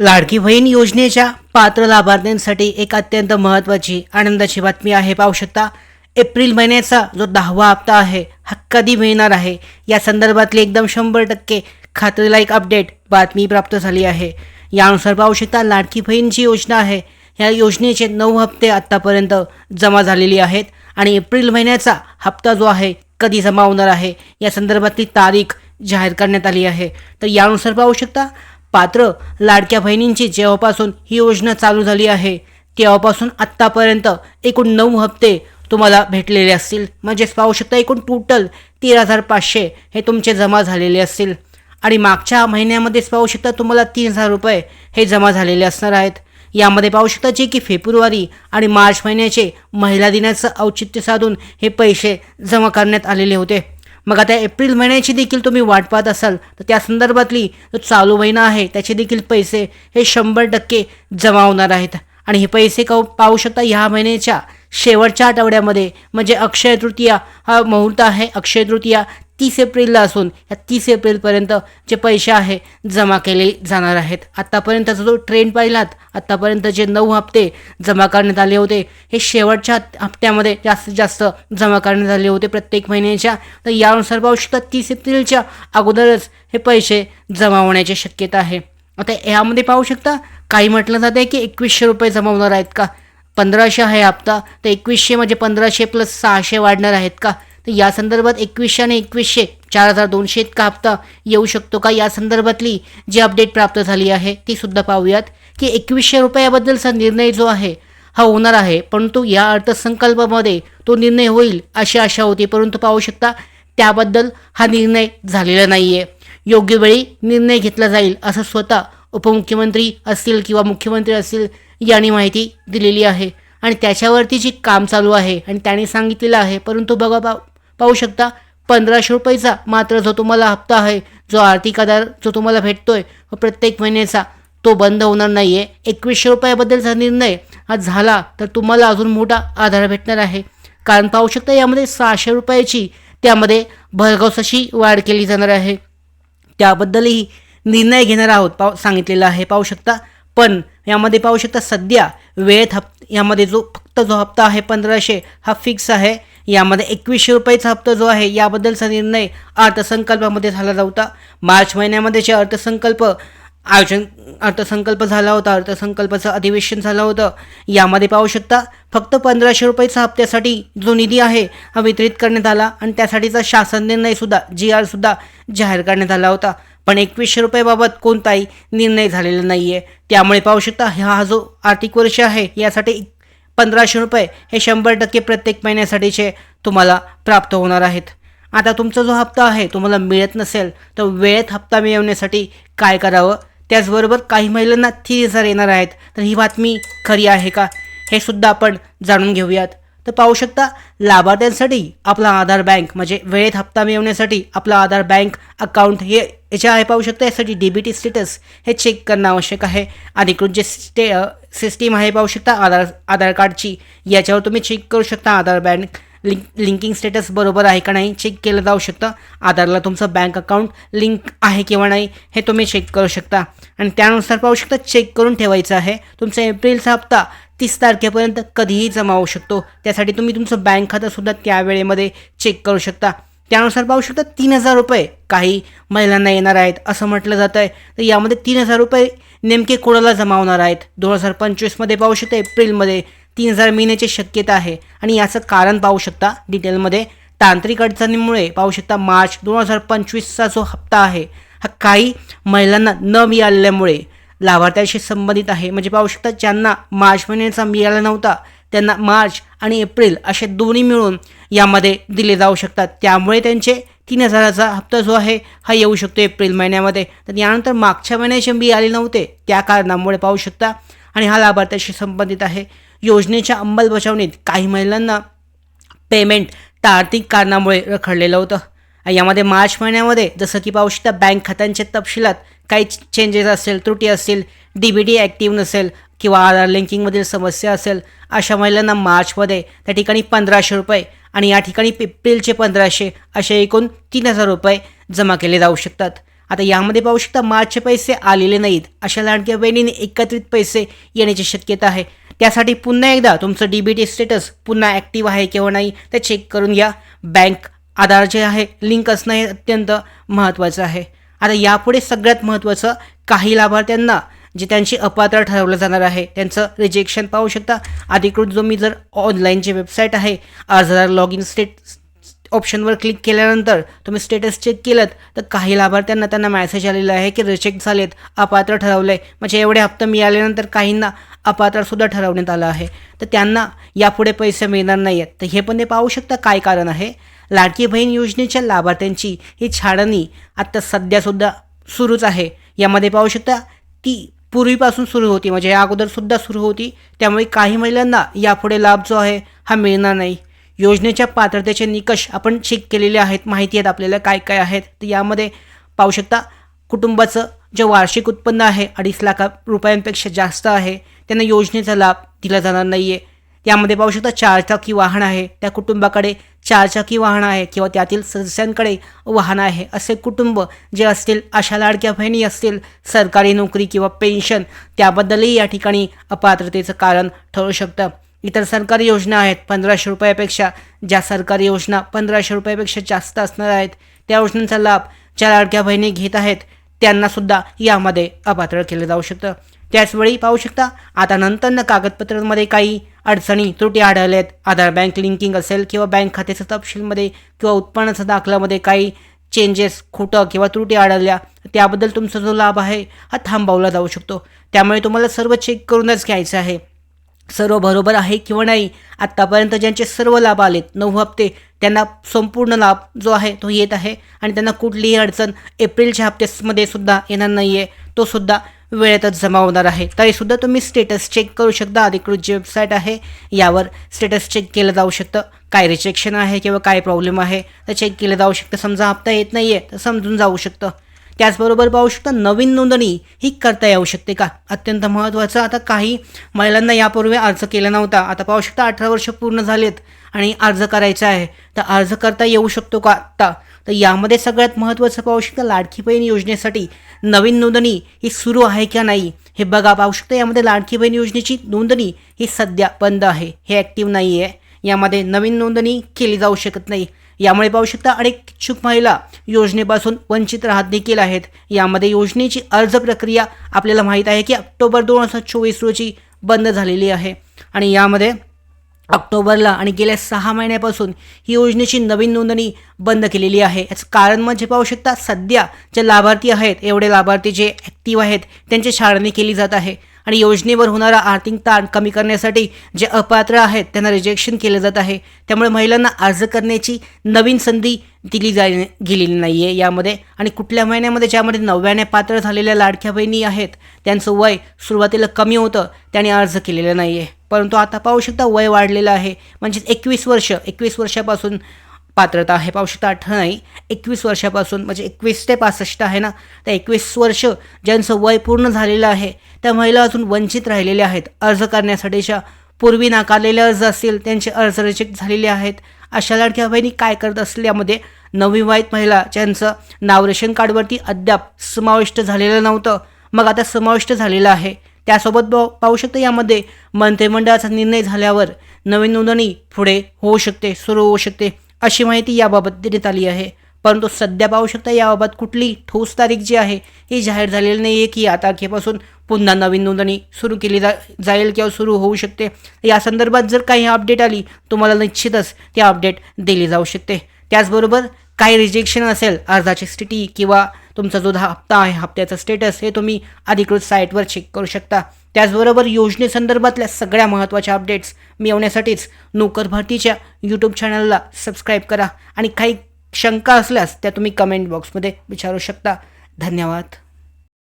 लाडकी बहीण योजनेच्या पात्र लाभार्थ्यांसाठी एक अत्यंत महत्त्वाची आनंदाची बातमी आहे. पाहू शकता एप्रिल महिन्याचा जो दहावा हप्ता आहे हा कधी मिळणार आहे? या संदर्भातली एकदम शंभर टक्के खात्रीलायक अपडेट बातमी प्राप्त झाली आहे. यानुसार पाहू शकता लाडकी बहीणची योजना आहे या योजनेचे नऊ हप्ते आत्तापर्यंत जमा झालेली आहेत आणि एप्रिल महिन्याचा हप्ता जो आहे कधी जमा होणार आहे? या संदर्भातली तारीख जाहीर करण्यात आली आहे. तर यानुसार पाहू शकता पात्र लाडक्या बहिणींची जेव्हापासून ही योजना चालू झाली आहे तेव्हापासून आत्तापर्यंत एकूण नऊ हप्ते तुम्हाला भेटलेले असतील. म्हणजेच पाहू शकता एकूण टोटल तेरा हजार पाचशे हे तुमचे जमा झालेले असतील. आणि मागच्या महिन्यामध्येच पाहू शकता तुम्हाला तीन हजार रुपये हे जमा झालेले असणार आहेत. यामध्ये पाहू शकता जे की फेब्रुवारी आणि मार्च महिन्याचे महिला दिनाचं औचित्य साधून हे पैसे जमा करण्यात आलेले होते. मग आता एप्रिल महिन्याची देखील तुम्ही वाट पाहत असाल तर त्या संदर्भातली जो चालू महिना आहे त्याचे देखील पैसे हे शंभर टक्के जमा होणार आहेत. आणि हे पैसे काऊ पाहू शकता ह्या महिन्याच्या शेवटच्या आठवड्यामध्ये म्हणजे अक्षय तृतीया हा मुहूर्त आहे अक्षय तृतीया तीस एप्रिलला असून या तीस एप्रिलपर्यंत जे पैसे आहे जमा केले जाणार आहेत. आत्तापर्यंतचा जो ट्रेंड पाहिलात आत्तापर्यंत जे नऊ हप्ते जमा करण्यात आले होते हे शेवटच्या हप्त्यामध्ये जास्तीत जास्त जमा करण्यात आले होते प्रत्येक महिन्याच्या. तर यानुसार पाहू शकता तीस एप्रिलच्या अगोदरच हे पैसे जमा होण्याची शक्यता आहे. आता यामध्ये पाहू शकता काही म्हटलं जातं की एकवीसशे रुपये जमा होणार आहेत का? पंधराशे आहे हप्ता तर एकवीसशे म्हणजे पंधराशे प्लस सहाशे वाढणार आहेत का? तर या संदर्भात एकवीसशे आणि एकवीसशे चार हजार दोनशे इतका हप्ता येऊ शकतो का? या संदर्भातली जी अपडेट प्राप्त झाली आहे ती सुद्धा पाहूयात की एकवीसशे रुपयाबद्दलचा निर्णय जो आहे हा होणार आहे. परंतु या अर्थसंकल्पामध्ये तो निर्णय होईल अशी आशा होती. परंतु पाहू शकता त्याबद्दल हा निर्णय झालेला नाही आहे योग्य वेळी निर्णय घेतला जाईल असं स्वतः उपमुख्यमंत्री असतील किंवा मुख्यमंत्री असतील यांनी माहिती दिलेली आहे. आणि त्याच्यावरती जी काम चालू आहे आणि त्याने सांगितलेलं आहे परंतु बघा पा पाहू शकता. पंधराशे रुपयेचा मात्र जो तुम्हाला हप्ता आहे जो आर्थिक आधार जो तुम्हाला भेटतोय प्रत्येक महिन्याचा तो बंद होणार नाही आहे एकवीसशे रुपयाबद्दलचा निर्णय हा झाला तर तुम्हाला अजून मोठा आधार भेटणार आहे. कारण पाहू शकता यामध्ये सहाशे रुपयाची त्यामध्ये भरघोस अशी वाढ केली जाणार आहे. त्याबद्दलही निर्णय घेणार आहोत पाव सांगितलेलं आहे. पाहू शकता. पण यामध्ये पाहू शकता सध्या वेळेत हप यामध्ये जो फक्त जो हप्ता आहे पंधराशे हा फिक्स आहे. यामध्ये एकवीसशे रुपयेचा हप्ता जो आहे याबद्दलचा निर्णय अर्थसंकल्पामध्ये झाला होता मार्च महिन्यामध्ये जे अर्थसंकल्प आयोजन अर्थसंकल्प झाला होता. अर्थसंकल्पाचं अधिवेशन झालं होतं. यामध्ये पाहू शकता फक्त पंधराशे रुपयेचा हप्त्यासाठी जो निधी आहे हा वितरित करण्यात आला आणि त्यासाठीचा शासन निर्णयसुद्धा जी आरसुद्धा जाहीर करण्यात आला होता. पण एकवीसशे रुपयाबाबत कोणताही निर्णय झालेला नाही आहे त्यामुळे पाहू शकता हा जो आर्थिक वर्ष आहे यासाठी पंधराशे रुपये हे शंभर टक्के प्रत्येक महिन्यासाठीचे तुम्हाला प्राप्त होणार आहेत. आता तुमचा जो हप्ता आहे तुम्हाला मिळत नसेल तर वेळेत हप्ता मिळवण्यासाठी काय करावं? त्याचबरोबर काही महिलांना थी हजार येणार आहेत. तर ही बातमी खरी आहे का? हे सुद्धा आपण जाणून घेऊयात. तर पाहू शकता लाभार्थ्यांसाठी आपला आधार बँक म्हणजे वेळेत हप्ता मिळवण्यासाठी आपला आधार बँक अकाउंट हे याच्या आहे पाहू शकता यासाठी डी बी टी स्टेटस हे चेक करणं आवश्यक आहे. अधिकृत जे स्टे सिस्टीम आहे पाहू शकता आधार आधार कार्डची याच्यावर तुम्ही चेक करू शकता Aadhaar bank link linking status बरोबर आहे का नाही चेक केलं जाऊ शकतं. आधारला तुमचं बँक अकाउंट लिंक आहे किंवा नाही हे तुम्ही चेक करू शकता. आणि त्यानुसार पाहू शकता चेक करून ठेवायचं आहे. तुमचा एप्रिलचा हप्ता तीस तारखेपर्यंत कधीही जमा होऊ शकतो. त्यासाठी तुम्ही तुमचं बँक खातंसुद्धा त्या वेळेमध्ये चेक करू शकता. त्यानुसार पाहू शकता तीन हजार रुपये काही महिलांना येणार आहेत असं म्हटलं जातं आहे तर यामध्ये तीन हजार रुपये नेमके कोणाला जमा होणार आहेत? दोन हजार पंचवीसमध्ये पाहू शकता एप्रिलमध्ये तीन हजार मिळण्याची शक्यता आहे. आणि याचं कारण पाहू शकता डिटेलमध्ये. तांत्रिक अडचणीमुळे पाहू शकता मार्च दोन हजार पंचवीसचा जो हप्ता आहे हा काही महिलांना न मिळाल्यामुळे लाभार्थ्याशी संबंधित आहे. म्हणजे पाहू शकता ज्यांना मार्च महिन्याचा मिळाला नव्हता त्यांना मार्च आणि एप्रिल असे दोन्ही मिळून यामध्ये दिले जाऊ शकतात. त्यामुळे त्यांचे तीन हजाराचा हप्ता जो आहे हा येऊ शकतो एप्रिल महिन्यामध्ये. तर यानंतर मागच्या महिन्याचे बी आले नव्हते त्या कारणामुळे पाहू शकता. आणि हा लाभार्थ्याशी संबंधित आहे. योजनेच्या अंमलबजावणीत काही महिलांना पेमेंट आर्थिक कारणामुळे रखडलेलं होतं. यामध्ये मार्च महिन्यामध्ये जसं की पाहू शकता बँक खात्यांच्या तपशिलात काही चेंजेस असेल त्रुटी असतील डी बी डी ॲक्टिव्ह नसेल किंवा आधार लिंकिंगमधील समस्या असेल अशा महिलांना मार्चमध्ये त्या ठिकाणी पंधराशे रुपये आणि या ठिकाणी एप्रिलचे पंधराशे असे एकूण तीन हजार रुपये जमा केले जाऊ शकतात. आता यामध्ये पाहू शकता मार्चचे पैसे आलेले नाहीत अशा लाडक्या बहिणीने एकत्रित पैसे येण्याची शक्यता आहे. त्यासाठी पुन्हा एकदा तुमचं डी बी टी स्टेटस पुन्हा ॲक्टिव्ह आहे किंवा नाही ते चेक करून घ्या. बँक आधार जे आहे लिंक असणं हे अत्यंत महत्त्वाचं आहे. आता यापुढे सगळ्यात महत्त्वाचं काही लाभार्थ्यांना जे त्यांची अपात्र ठरवलं जाणार आहे त्यांचं रिजेक्शन पाहू शकता. अधिकृत जो मी जर ऑनलाईनची वेबसाईट आहे अर्जदार लॉग इन स्टेट ऑप्शनवर क्लिक केल्यानंतर तुम्ही स्टेटस चेक केलं तर काही लाभार्थ्यांना त्यांना मॅसेज आलेला आहे की रिजेक्ट झालेत अपात्र ठरवलं आहे म्हणजे एवढे हप्ते मिळाल्यानंतर काहींना अपात्रसुद्धा ठरवण्यात आलं आहे. तर त्यांना यापुढे पैसे मिळणार नाही आहेत तर हे पण ते पाहू शकता काय कारण आहे. लाडकी बहीण योजनेच्या लाभार्थ्यांची ही छाडणी आत्ता सध्यासुद्धा सुरूच आहे. यामध्ये पाहू शकता ती पूर्वीपासून सुरू होती. म्हणजे या अगोदरसुद्धा सुरू होती. त्यामुळे काही महिलांना यापुढे लाभ जो आहे हा मिळणार नाही. योजनेच्या पात्रतेचे निकष आपण चेक केलेले आहेत. माहिती आहेत आपल्याला काय काय आहेत. तर यामध्ये पाहू शकता कुटुंबाचं जे वार्षिक उत्पन्न आहे अडीच लाख रुपयांपेक्षा जास्त आहे. त्यांना योजनेचा लाभ दिला जाणार नाही आहे यामध्ये पाहू शकता चारचाकी वाहन आहे. त्या कुटुंबाकडे चारचाकी वाहन आहे किंवा त्यातील सदस्यांकडे वाहन आहे. असे कुटुंब जे असतील अशा लाडक्या बहिणी असतील सरकारी नोकरी किंवा पेन्शन त्याबद्दलही या ठिकाणी अपात्रतेचं कारण ठरू शकतं. इतर सरकारी योजना आहेत पंधराशे रुपयापेक्षा ज्या सरकारी योजना पंधराशे रुपयापेक्षा जास्त असणार आहेत त्या योजनांचा लाभ ज्या लाडक्या बहिणी घेत आहेत त्यांनासुद्धा यामध्ये अपात्र केलं जाऊ शकतं. त्याचवेळी पाहू शकता आता नंतरनं कागदपत्रांमध्ये काही अडचणी त्रुटी आढळल्या आहेत आधार बँक लिंकिंग असेल किंवा बँक खात्याच्या तपशीलमध्ये किंवा उत्पन्नाच्या दाखल्यामध्ये काही चेंजेस खोटं किंवा त्रुटी आढळल्या त्याबद्दल तुमचा जो लाभ आहे हा थांबवला जाऊ शकतो. त्यामुळे तुम्हाला सर्व चेक करूनच घ्यायचं आहे. सर्व बरोबर आहे किंवा नाही आत्तापर्यंत ज्यांचे सर्व लाभ आलेत नऊ हप्ते त्यांना संपूर्ण लाभ जो आहे तो येत आहे आणि त्यांना कुठलीही अडचण एप्रिलच्या हप्त्यामध्ये सुद्धा येणार नाही आहे तो सुद्धा वेळेतच जमा होणार आहे. तरीसुद्धा तुम्ही स्टेटस चेक करू शकता. अधिकृत जी वेबसाईट आहे यावर स्टेटस चेक केलं जाऊ शकतं. काय रिजेक्शन आहे किंवा काय प्रॉब्लेम आहे तर चेक केलं जाऊ शकतं. समजा हप्ता येत नाही आहे तर समजून जाऊ शकतं. त्याचबरोबर पाहू शकता नवीन नोंदणी ही करता येऊ शकते का? अत्यंत महत्त्वाचं. आता काही महिलांना यापूर्वी अर्ज केला नव्हता. आता पाहू शकता अठरा वर्ष पूर्ण झालेत आणि अर्ज करायचा आहे. तर अर्ज करता येऊ शकतो का? आत्ता तर यामध्ये सगळ्यात महत्त्वाचं पाहू शकता लाडकी बहीण योजनेसाठी नवीन नोंदणी ही सुरू आहे का नाही हे बघा. पाहू शकता यामध्ये लाडकी बहीण योजनेची नोंदणी ही सध्या बंद आहे. हे ॲक्टिव्ह नाही आहे यामध्ये नवीन नोंदणी केली जाऊ शकत नाही. यामुळे पाहू शकता अनेक इच्छुक महिला योजनेपासून वंचित राहत देखील आहेत. यामध्ये योजनेची अर्ज प्रक्रिया आपल्याला माहीत आहे की ऑक्टोबर दोन हजार चोवीस रोजी बंद झालेली आहे. आणि यामध्ये ऑक्टोबरला आणि गेल्या सहा महिन्यापासून ही योजनेची नवीन नोंदणी बंद केलेली आहे. याचं कारण म्हणजे पाहू शकता सध्या जे लाभार्थी आहेत एवढे लाभार्थी जे ॲक्टिव्ह आहेत त्यांची छाडणी केली जात आहे. आणि योजनेवर होणारा आर्थिक ताण कमी करण्यासाठी जे अपात्र आहेत त्यांना रिजेक्शन केलं जात आहे. त्यामुळे महिलांना अर्ज करण्याची नवीन संधी दिली जा गेलेली नाही आहे यामध्ये. आणि कुठल्या महिन्यामध्ये ज्यामध्ये नव्याने पात्र झालेल्या लाडक्या बहिणी आहेत त्यांचं वय सुरुवातीला कमी होतं त्याने अर्ज केलेला नाही आहे परंतु आता पाहू शकता वय वाढलेलं आहे. म्हणजेच एकवीस वर्ष एकवीस वर्षापासून पात्रता आहे. पाहू शकता अठरा नाही. एकवीस वर्षापासून म्हणजे एकवीस ते पासष्ट आहे ना? त्या एकवीस वर्ष ज्यांचं वय पूर्ण झालेलं आहे त्या महिला अजून वंचित राहिलेल्या आहेत. अर्ज करण्यासाठीच्या पूर्वी नाकारलेले अर्ज असतील त्यांचे अर्ज रिजेक्ट झालेले आहेत. अशा लाडक्या बहिणी काय करत असल्यामध्ये नवविवाहित महिला ज्यांचं नाव रेशन कार्डवरती अद्याप समाविष्ट झालेलं नव्हतं. मग आता समाविष्ट झालेलं आहे. त्यासोबत पाहू शकतो यामध्ये मंत्रिमंडळाचा निर्णय झाल्यावर नवीन नोंदणी पुढे होऊ शकते सुरू होऊ शकते. अशी माहिती याबाबत देण्यात आली आहे. परंतु सध्या पाहू शकता याबाबत कुठली ठोस तारीख जी आहे ही जाहीर झालेली नाही आहे की या तारखेपासून पुन्हा नवीन नोंदणी सुरू केली जा जाईल किंवा सुरू होऊ शकते. या संदर्भात जर काही अपडेट आली तुम्हाला निश्चितच ती अपडेट दिली जाऊ शकते. त्याचबरोबर काही रिजेक्शन असेल अर्जाची स्थिती किंवा तुमचा जो हप्ता आहे हप्त्याचा स्टेटस हे तुम्ही अधिकृत साईटवर चेक करू शकता. त्याचबरोबर योजनेसंदर्भातल्या सगळ्या महत्त्वाच्या अपडेट्स मिळवण्यासाठीच नोकर भरतीच्या यूट्यूब चॅनलला सबस्क्राईब करा. आणि काही शंका असल्यास त्या तुम्ही कमेंट बॉक्समध्ये विचारू शकता. धन्यवाद.